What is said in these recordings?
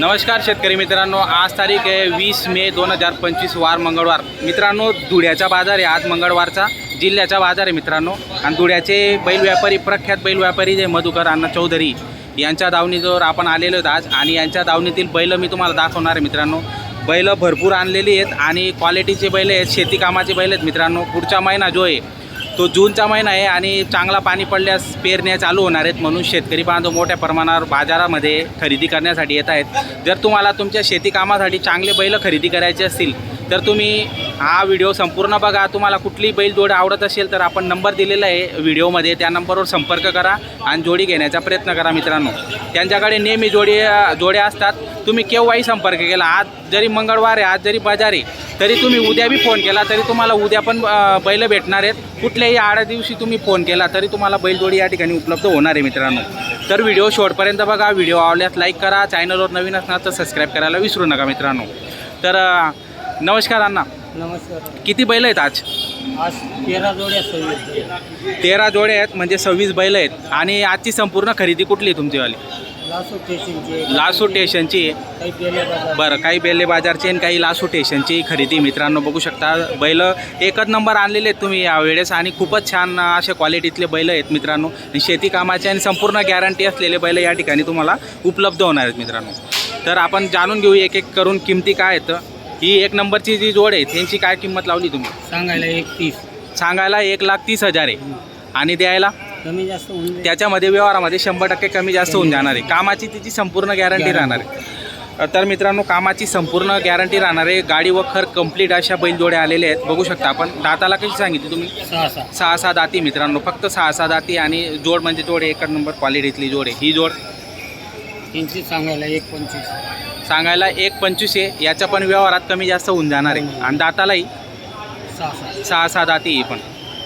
नमस्कार शेतकरी मित्रांनो आज तारीख आहे वीस मे दोन हजार पंचवीस वार मंगळवार. मित्रांनो धुळ्याचा बाजार आहे आज मंगळवारचा जिल्ह्याचा बाजार आहे मित्रांनो. आणि धुळ्याचे बैल व्यापारी प्रख्यात बैल व्यापारी जे मधुकर अण्णा चौधरी यांच्या दावणीजवळ आपण आलेलो आहोत आज. आणि यांच्या दावणीतील बैल मी तुम्हाला दाखवणार आहे मित्रांनो. बैल भरपूर आणलेली आहेत आणि क्वालिटीचे बैल आहेत शेतीकामाचे बैल आहेत मित्रांनो. पुढचा महिना जो आहे तो जूनचा महिना आहे आणि चांगला पाणी पडल्यास पेरण्या चालू होणार आहेत म्हणून शेतकरी बांधव मोठ्या प्रमाणावर बाजारामध्ये खरेदी करण्यासाठी येत आहेत. जर तुम्हाला तुमच्या शेती कामासाठी चांगले बैल खरेदी करायचे असतील तर तुम्ही हा व्हिडिओ संपूर्ण बघा. तुम्हाला कुठली बैल जोड आवडत असेल तर आपण नंबर दिलेला आहे व्हिडिओमध्ये. त्या नंबरवर संपर्क करा आणि जोडी घेण्याचा प्रयत्न करा मित्रांनो. त्यांच्याकडे नेहमी जोडी जोड्या असतात. तुम्ही केव्हाही संपर्क केला. आज जरी मंगळवार आहे आज जरी बाजार आहे तरी तुम्ही उद्या बी फोन केला तरी तुम्हाला उद्या पण बैल भेटणार आहेत. कुठल्याही आड्या दिवशी तुम्ही फोन केला तरी तुम्हाला बैलजोडी या ठिकाणी उपलब्ध होणार आहे मित्रांनो. तर व्हिडिओ शेवटपर्यंत बघा व्हिडिओ आवडल्यास लाईक करा चॅनलवर नवीन असणार तर सबस्क्राईब करायला विसरू नका मित्रांनो. तर नमस्कार अण्णा. नमस्कार. किती बैल आहेत आज? आज तेरा जोड्या सव्वीस तेरा जोडे आहेत म्हणजे सव्वीस बैल आहेत. आणि आजची संपूर्ण खरेदी कुठली आहे तुमचीवाली लासू स्टेशनचे बरं काही बेल्ले बाजारची आणि काही लासू स्टेशनची खरेदी मित्रांनो बघू शकता. बैल एकच नंबर आणलेले आहेत तुम्ही यावेळेस आणि खूपच छान अशा क्वालिटीतले बैल आहेत मित्रांनो. आणि शेती कामाचे आणि संपूर्ण गॅरंटी असलेले बैल या ठिकाणी तुम्हाला उपलब्ध होणार आहेत मित्रांनो. तर आपण जाणून घेऊ एक एक करून किमती काय आहेत. ही एक नंबरची जी जोड आहे त्यांची काय किंमत लावली तुम्ही? सांगायला एक तीस. सांगायला एक लाख तीस हजार आहे. आणि द्यायला? कमी जास्त होऊन जाईल. त्याच्यामध्ये व्यवहारामध्ये शंभर टक्के कमी जास्त होऊन जाणार आहे. कामाची तिची संपूर्ण गॅरंटी राहणार आहे. तर मित्रांनो कामाची संपूर्ण गॅरंटी राहणार आहे. गाडी व खर कंप्लीट अशा बैलजोड्या आलेल्या आहेत. बघू शकता आपण. दाताला कशी सांगितली तुम्ही? सहा सहा. सहा सहा दाती मित्रांनो. फक्त सहा सहा दाती आणि जोड म्हणजे जोड एक नंबर क्वालिटीतली जोड आहे. ही जोड सांगायला एक पंचवीस. सांगायला एक पंचवीस आहे. याच्या पण व्यवहारात कमी जास्त होऊन जाणार आहे. आणि दातालाही सहा सहा. दाती पण.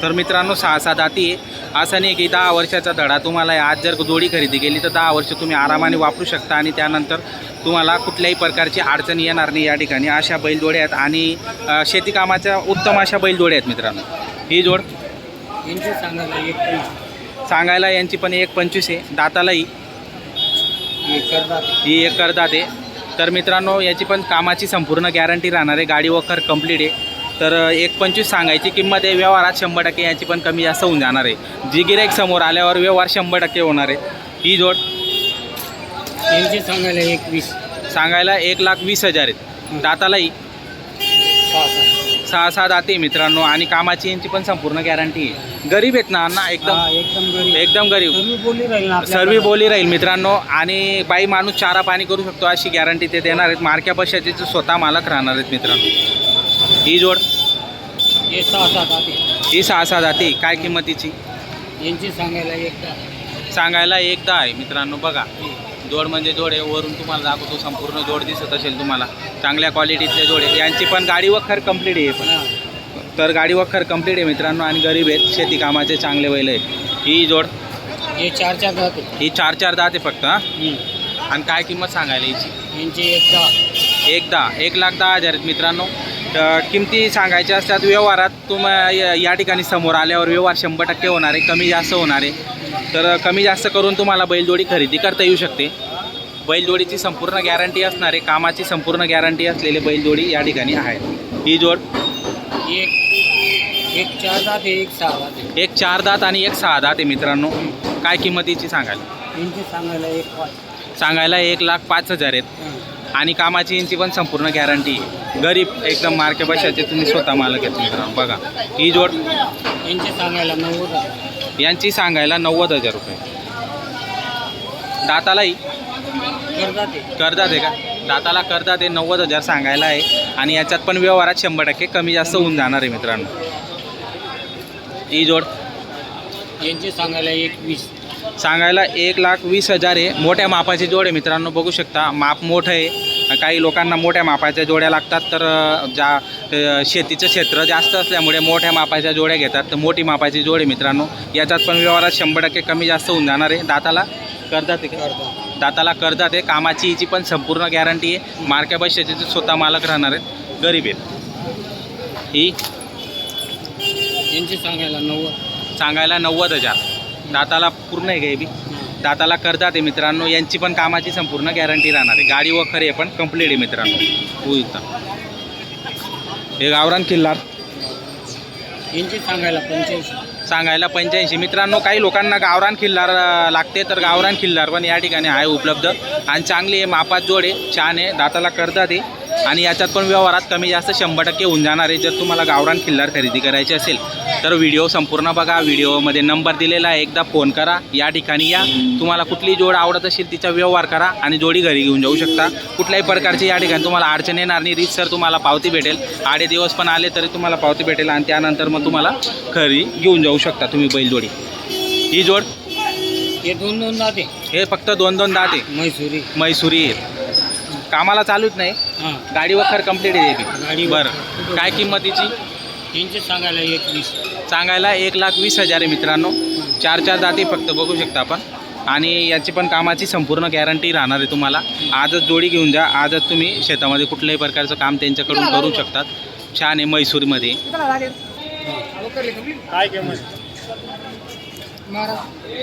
तर मित्रांनो सहा सहा दाती आहे. असं नाही की दहा वर्षाचा धडा तुम्हाला. आज जर जोडी खरेदी केली तर दहा वर्ष तुम्ही आरामाने वापरू शकता आणि त्यानंतर तुम्हाला कुठल्याही प्रकारची अडचण येणार नाही या ठिकाणी. अशा बैलजोड्या आहेत आणि अ, शेती कामाच्या उत्तम अशा बैलजोड्या आहेत मित्रांनो. ही जोड तीनशे सांगायला एक सांगायला यांची पण एक पंचवीस आहे. दातालाही ही एक करतात आहे. तर मित्रांनो याची पण कामाची संपूर्ण गॅरंटी राहणार आहे. गाडी वखर कंप्लीट आहे. तर एक पंचवीस सांगायची किंमत आहे व्यवहारात शंभर टक्के याची पण कमी जास्त होऊन जाणार आहे. जी गिराईक समोर आल्यावर व्यवहार शंभर टक्के होणार आहे. ही जोड? तीनशे सांगायला एक वीस. सांगायला एक लाख वीस हजार आहेत. दातालाही सहा सहा. दाते मित्रांनो. आणि कामाची यांची पण संपूर्ण गॅरंटी आहे. गरीब आहेत ना अण्णा? एकदम? एकदम गरीब. एकदम गरीब. सर्व बोली राहील ना मित्रांनो. आणि बाई माणूस चारा पाणी करू शकतो अशी गॅरंटी ते देणार आहेत. मार्क्या पशाचे स्वतः मालक राहणार आहेत मित्रांनो. ही जोड? हे सहा सात ही सहा सहा जाती काय किंमतीची यांची सांगायला एक दहा सांगायला एकदा आहे. मित्रांनो बघा. जोड म्हणजे जोड आहे. वरून तुम्हाला दाखवतो. संपूर्ण जोड दिसत असेल तुम्हाला. चांगल्या क्वालिटीतले जोड आहे यांची पण गाडी वखर कंप्लीट आहे पण. तर गाडी वखर कंप्लीट आहे मित्रांनो आणि गरीब आहेत. शेती कामाचे चांगले बैल आहेत. ही जोड? हे चार चार जाते ही चार चार दात आहे फक्त हा? आणि काय किंमत सांगायला हिची? यांची एक दहा. एकदा एक लाख दहा हजार आहेत मित्रांनो. तर किमती सांगायच्या असतात व्यवहारात तुम या या ठिकाणी समोर आल्यावर व्यवहार शंभर टक्के होणार आहे कमी जास्त होणार. आहे तर कमी जास्त करून तुम्हाला बैलजोडी खरेदी करता येऊ शकते. बैलजोडीची संपूर्ण गॅरंटी असणार आहे कामाची संपूर्ण गॅरंटी असलेले बैलजोडी या ठिकाणी आहे ही जोड एक एक चार जाते एक सहा जाते एक चार दात आणि एक सहा दात आहे मित्रांनो. काय किंमतीची सांगायला यांची सांगायला एक सांगायला एक लाख पाच हजार आहेत. आणि कामाची यांची पण संपूर्ण गॅरंटी आहे. गरीब एकदम मार्के बशाचे तुम्ही स्वतः मालक आहेत मित्रांनो बघा ही जोड यांची सांगायला नव्वद. यांची सांगायला नव्वद हजार रुपये. दातालाही? करतात ते. आहे का? दाताला करदात आहे नव्वद हजार सांगायला आहे. आणि याच्यात पण व्यवहारात शंभर टक्के कमी जास्त होऊन जाणार आहे मित्रांनो. ही जोड यांची सांगायला एक वीस. सांगायला एक लाख वीस हजार आहे. मोठ्या मापाची जोड आहे मित्रांनो बघू शकता. माप मोठं आहे. काही लोकांना मोठ्या मापाच्या जोड्या लागतात तर ज्या शेतीचं क्षेत्र जास्त असल्यामुळे मोठ्या मापाच्या जोड्या घेतात. तर मोठी मापाची जोड मित्रांनो याच्यात पण व्यवहारात शंभर टक्के कमी जास्त होऊन जाणार आहे. दाताला करदात आहे करतात दाताला करदात आहे कामाची हिची पण संपूर्ण गॅरंटी आहे. मार्क्या पैशाचे ते स्वतः मालक राहणार आहेत. गरीब आहेत. ही? यांची सांगायला नव्वद. सांगायला नव्वद हजार. दाताला पूर्ण आहे का बी? दाताला करतात आहे मित्रांनो. यांची पण कामाची संपूर्ण गॅरंटी राहणार आहे. गाडी व खरे पण कंप्लीट आहे मित्रांनो. इथं. हे गावरान किल्लार. यांचे सांगायला पंच्याऐंशी. सांगायला पंच्याऐंशी. मित्रांनो काही लोकांना गावरान खिल्लार लागते तर गावरान खिल्लार पण या ठिकाणी आहे उपलब्ध. आणि चांगली आहे मापात जोड आहे छान आहे दाताला करतात आहे आणि याच्यात पण व्यवहारात कमी जास्त शंभर टक्के होऊन जाणार आहे. जर तुम्हाला गावरान खिल्लार खरेदी करायची असेल तर व्हिडिओ संपूर्ण बघा. व्हिडिओमध्ये नंबर दिलेला आहे. एकदा फोन करा. या ठिकाणी या. तुम्हाला कुठली जोड आवडत असेल तिचा व्यवहार करा आणि जोडी घरी घेऊन जाऊ शकता. कुठल्याही प्रकारची या ठिकाणी तुम्हाला अडचण येणार नाही. रीतसर तुम्हाला पावती भेटेल. आडे दिवस पण आले तरी तुम्हाला पावती भेटेल आणि त्यानंतर मग तुम्हाला घरी घेऊन जाऊ शकता तुम्ही बैलजोडी ही जोड? हे दोन दोन दाते. हे फक्त दोन दोन दाते. मैसुरी. मैसुरी कामाला चालूच नाही. गाडी वखर कंप्लीट आहे ती. बरं. काय किंमतीची यांचे सांगायला एकवीस सांगायला एक लाख वीस हजार आहे मित्रांनो. चार चार दाते फक्त बघू शकता आपण. आणि याची पण कामाची संपूर्ण गॅरंटी राहणार आहे तुम्हाला. आजच जोडी घेऊन द्या आजच तुम्ही शेतामध्ये कुठल्याही प्रकारचं काम त्यांच्याकडून करू शकतात. छान आहे मैसूरमध्ये. काय किंमत?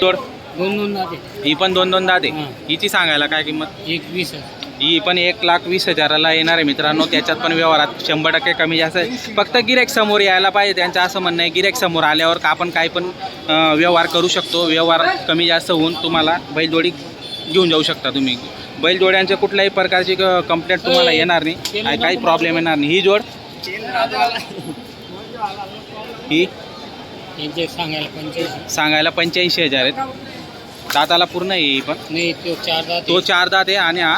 जोड. दोन दोन दाते. ही पण दोन दोन दाते. हां. हिची सांगायला काय किंमत? एकवीस आहे. ही पण एक लाख वीस हजाराला येणार आहे मित्रांनो. त्याच्यात पण व्यवहारात शंभर टक्के कमी जास्त आहे. फक्त गिरेक समोर यायला पाहिजे. त्यांचं असं म्हणणं आहे गिरेक समोर आल्यावर का आपण काय पण व्यवहार करू शकतो. व्यवहार कमी जास्त होऊन तुम्हाला बैलजोडी घेऊन जाऊ शकता तुम्ही. बैलजोड्यांच्या कुठल्याही प्रकारची कंप्लेंट तुम्हाला येणार नाही. आणि काही प्रॉब्लेम येणार नाही. ही जोड. ही? सांगायला पंच्याऐंशी सांगायला पंच्याऐंशी हजार आहेत. दाताला पूर्ण आहे ही पण. नाही तो चार दाते तो चार दात आहे आणि हा?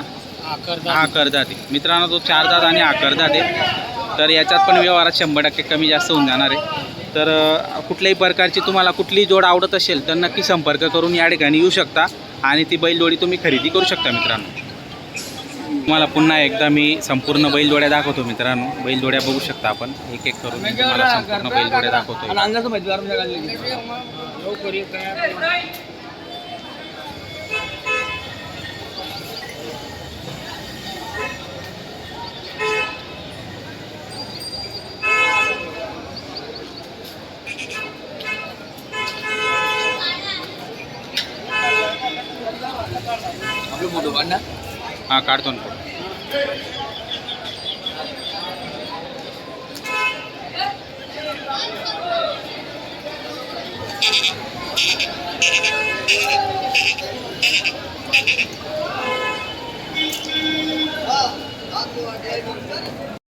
आकार हा आहे मित्रांनो तो चार दात आणि करदात आहे तर याच्यात पण व्यवहारात शंभर टक्के कमी जास्त होऊन जाणार आहे. तर कुठल्याही प्रकारची तुम्हाला कुठलीही जोड आवडत असेल तर नक्की संपर्क करून या ठिकाणी येऊ शकता. आणि ती बैलजोडी तुम्ही खरेदी करू शकता मित्रांनो. तुम्हाला पुन्हा एकदा मी संपूर्ण बैलजोड्या दाखवतो मित्रांनो. बैलजोड्या बघू शकता आपण. एक एक करून मी तुम्हाला संपूर्ण बैलजोड्या दाखवतो కాడుతో